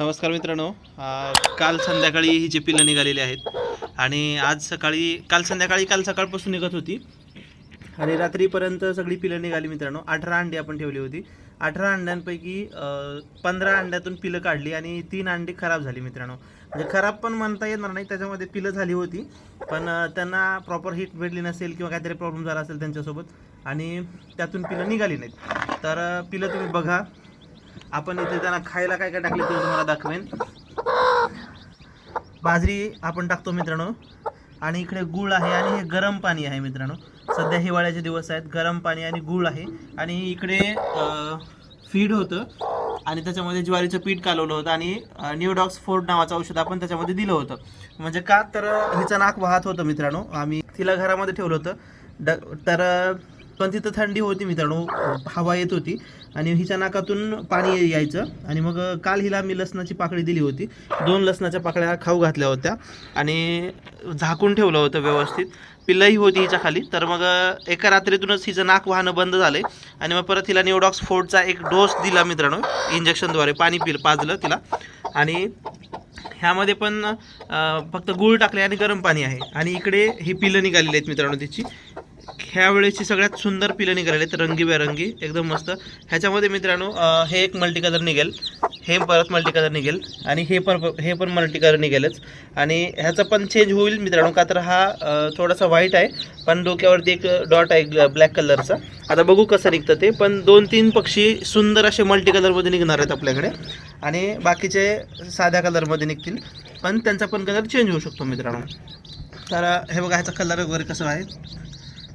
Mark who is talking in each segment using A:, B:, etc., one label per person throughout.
A: नमस्कार मित्रांनो. काल संध्याकाळी ही जी पिलं निघालेली आहेत आणि आज सकाळी काल संध्याकाळी काल सकाळपासून निघत होती. आणि रात्रीपर्यंत सगळी पिलं निघाली मित्रांनो. अठरा अंडी आपण ठेवली होती. अठरा अंड्यांपैकी पंधरा अंड्यातून पिलं काढली आणि तीन अंडी खराब झाली मित्रांनो. म्हणजे खराब पण म्हणता येणार नाही त्याच्यामध्ये पिलं झाली होती. पण त्यांना प्रॉपर हीट भेटली नसेल किंवा काहीतरी प्रॉब्लेम झाला असेल त्यांच्यासोबत आणि त्यातून पिलं निघाली नाहीत. तर पिलं तुम्ही बघा. आपण इथे त्यांना खायला काय काय टाकले ते तुम्हाला दाखवेन. बाजरी आपण टाकतो मित्रांनो. आणि इकडे गुळ आहे आणि हे गरम पाणी आहे मित्रांनो. सध्या हिवाळ्याचे दिवस आहेत गरम पाणी आणि गुळ आहे. आणि इकडे फीड होतं. आणि त्याच्यामध्ये ज्वारीचं पीठ कालवलं होतं आणि न्यूडॉक्स फोर्ड नावाचं औषध आपण त्याच्यामध्ये दिलं होतं. म्हणजे का तर हिचं नाक वाहत होतं मित्रांनो. आम्ही तिला घरामध्ये ठेवलं होतं. ड तर पण तिथं थंडी होती मित्रांनो. हवा येत होती. आणि हिच्या नाकातून पाणी यायचं. आणि मग काल हिला मी लसणाची पाकळी दिली होती. दोन लसणाच्या पाकळ्या खाऊ घातल्या होत्या. आणि झाकून ठेवलं होतं व्यवस्थित. पिल्लही होती हिच्या खाली. तर मग एका रात्रीतूनच हिचं नाक वाहणं बंद झालं आणि मग परत हिला निओडॉक्स फोर्टचा एक डोस दिला मित्रांनो. इंजेक्शनद्वारे पाणी पिल पाजलं तिला. आणि ह्यामध्ये पण फक्त गूळ टाकले आणि गरम पाणी आहे. आणि इकडे ही पिलं निघालेली आहेत मित्रांनो तिची. ह्या वेळेची सगळ्यात सुंदर पिलं निघालेली आहेत रंगीबेरंगी एकदम मस्त. ह्याच्यामध्ये मित्रांनो हे एक मल्टी कलर निघेल. हे परत मल्टी कलर निघेल. आणि हे पण हे पण मल्टी कलर निघेलच. आणि ह्याचा पण चेंज होईल मित्रांनो का तर हा थोडासा व्हाईट आहे पण डोक्यावरती एक डॉट आहे ब्लॅक कलरचा आता बघू कसं निघतं ते पण दोन तीन पक्षी सुंदर असे मल्टी कलरमध्ये निघणार आहेत आपल्याकडे. आणि बाकीचे साध्या कलरमध्ये निघतील. पण त्यांचा पण कलर चेंज होऊ शकतो मित्रांनो. तर हे बघा ह्याचा कलर वगैरे कसं आहे?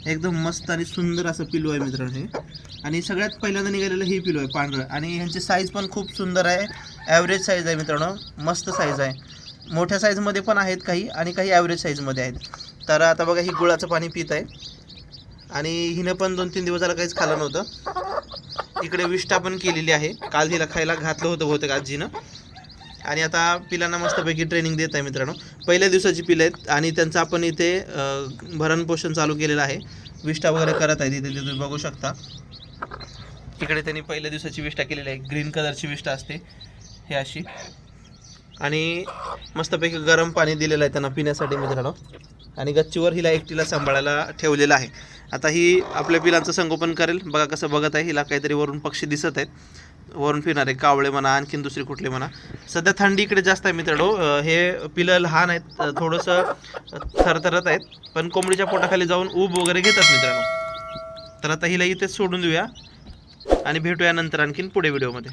A: एकदम मस्त आणि सुंदर असं पिलू आहे मित्रांनो हे. आणि सगळ्यात पहिल्यांदा निघालेलं हे पिलू आहे पांढरं. आणि ह्यांची साईज पण खूप सुंदर आहे. ॲव्हरेज साईज आहे मित्रांनो. मस्त साईज आहे. मोठ्या साईजमध्ये पण आहेत काही आणि काही ॲव्हरेज साईजमध्ये आहेत. तर आता बघा ही गुळाचं पाणी पित आहे. आणि हिनं पण दोन तीन दिवस झालं काहीच खाल्लं नव्हतं. इकडे विष्ठा पण केलेली आहे. काल हिला खायला घातलं होतं बहुतेक आजीनं. आणि आता पिलांना मस्तपैकी ट्रेनिंग देत आहे मित्रांनो. पहिल्या दिवसाची पिलं आहेत आणि त्यांचं आपण इथे भरणपोषण चालू केलेलं आहे. विष्ठा वगैरे करत आहे तिथे तुम्ही बघू शकता. तिकडे त्यांनी पहिल्या दिवसाची विष्ठा केलेली आहे. ग्रीन कलरची विष्ठा असते हे अशी. आणि मस्तपैकी गरम पाणी दिलेलं आहे त्यांना पिण्यासाठी मित्रांनो. आणि गच्चीवर हिला एकटीला सांभाळायला ठेवलेलं आहे. आता ही आपल्या पिलांचं संगोपन करेल. बघा कसं बघत आहे. हिला काहीतरी वरून पक्षी दिसत आहेत. वरून फिरणारे कावळे म्हणा आणखीन दुसरे कुठले म्हणा. सध्या थंडी इकडे जास्त आहे मित्रांनो. हे पिलं लहान आहेत. थोडंसं थरथरत आहेत. पण कोंबडीच्या पोटाखाली जाऊन ऊब वगैरे घेतात मित्रांनो. तर आता हिला इथेच सोडून देऊया. आणि भेटूया नंतर आणखीन पुढे व्हिडिओमध्ये.